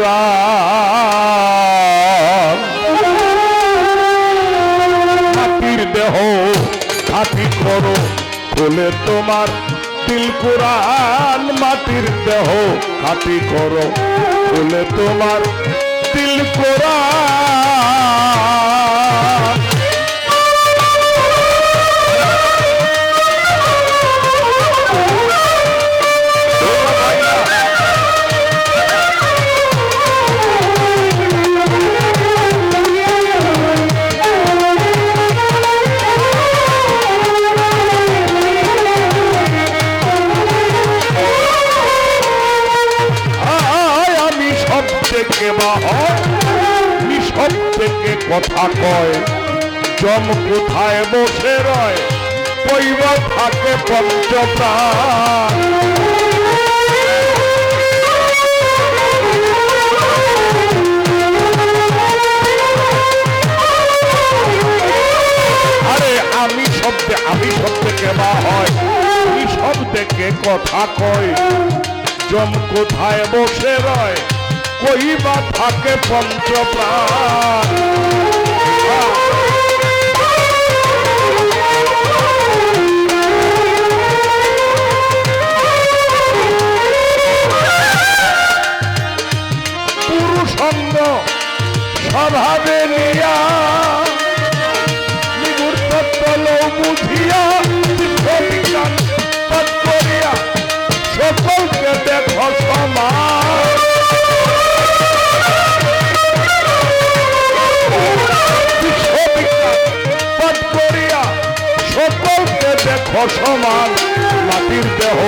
কোরআন মাটির দেহ খাটি করো বলে তোমার দিল কোরআন মাটির দেহ খাটি করো বলে তোমার দিল কোরআন সব থেকে কথা কয়? জম কোথায় বসে রয়? কইবা থাকে পঞ্চপ্রাণ। আরে আমি শব্দে আমি শব্দে কেবা হয়? আমি শব্দকে কথা কয়? জম কোথায় বসে রয়? কইবা থাকে পঞ্চপ্রাণ। পুরুষঙ্গ স্বভাবে নিয়া বুঝিয়া বিজ্ঞান সমান মাটির দেহ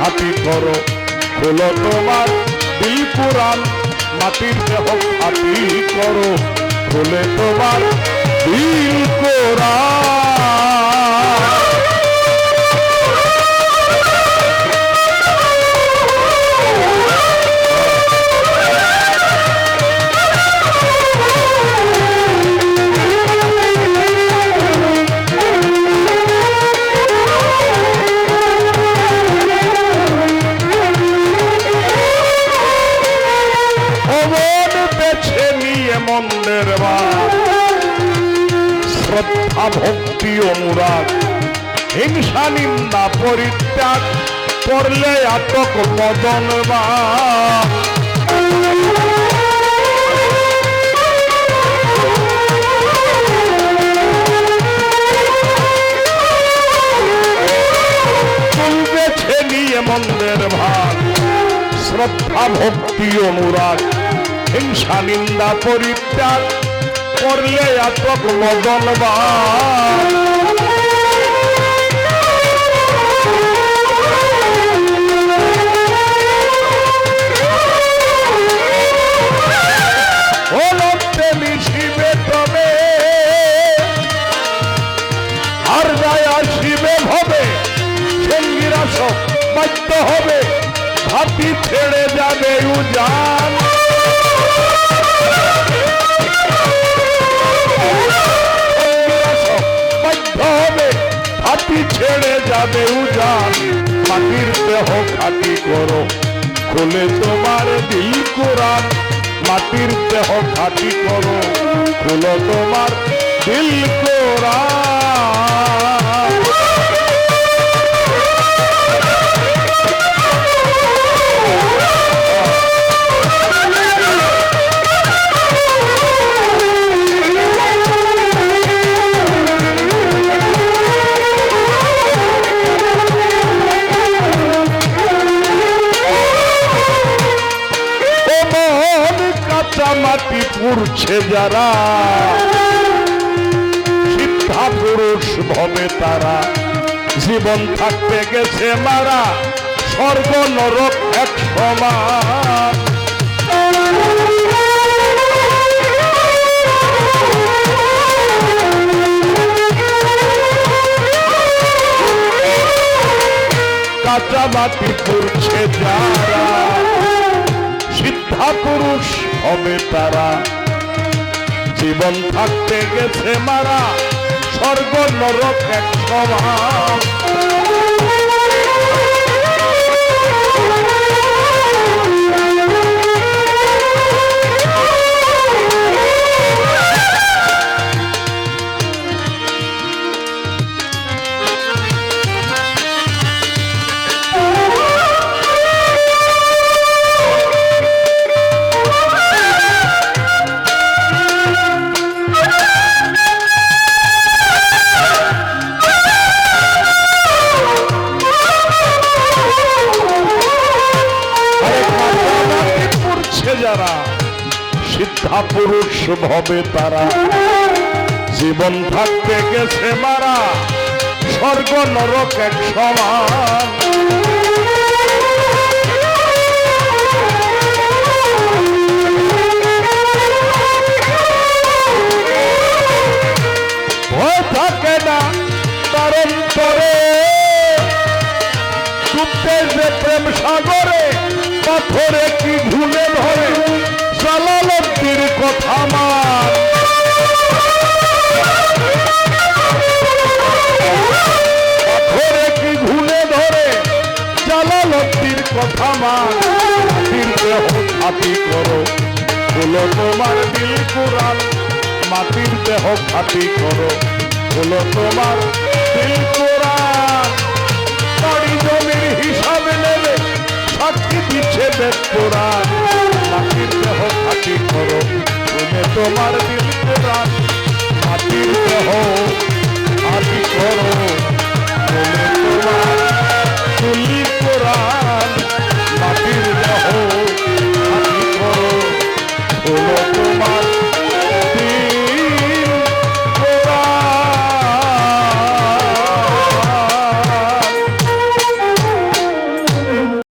হাতি করো, খোলো তোমার দিল পুরাণ মাটির দেহ হাতি করো, খোলে তোমার দিল কোরআন অমন বেছে নিয়ে মন্দের শ্রদ্ধা, ভক্তি, অনুরাগ, হিংসা, নিন্দা, পরিত্যাগ করলে আটক মদন বা মন্দের ভাগ শ্রদ্ধা, ভক্তি, অনুরাগ হিংসা নিন্দা পরিত্যাগ করলে সঙ্গীরা সব বাধ্য হবে হাতি ছেড়ে যাবে উজান। ছেড়ে যাবে উজান। মাটির দেহ খাটি করো। খুলে তোমার দিল কোরআন। মাটির দেহ খাটি করো। খুলো তোমার দিল পুড়ছে যারা, সিদ্ধা পুরুষ ভবে তারা। জীবন থাকতে গেছে মারা, স্বর্গ, নরক এক সমান। কাঁচা মাটি পুড়ছে যারা হবে তারা জীবন থাকতে গেছে মারা স্বর্গ নরক এক সমান বৃদ্ধা পুরুষ ভবে তারা। জীবন থাকতে গেছে মারা, স্বর্গ, নরক এক সমান। প্রেম সাগরে, পাথরে কি ভুলে ধরে জালালব্দির কথা মান পাথরে কি ভুলে ধরে? জালালব্দির কথা মান দেহ খাতি করো। হলো তোমার দিল কুরান মাটির দেহ খাতি করো। হলো তোমার দিল কুরান বাড়ি জমির নেবে, সাক্ষী দিচ্ছে পুরাণ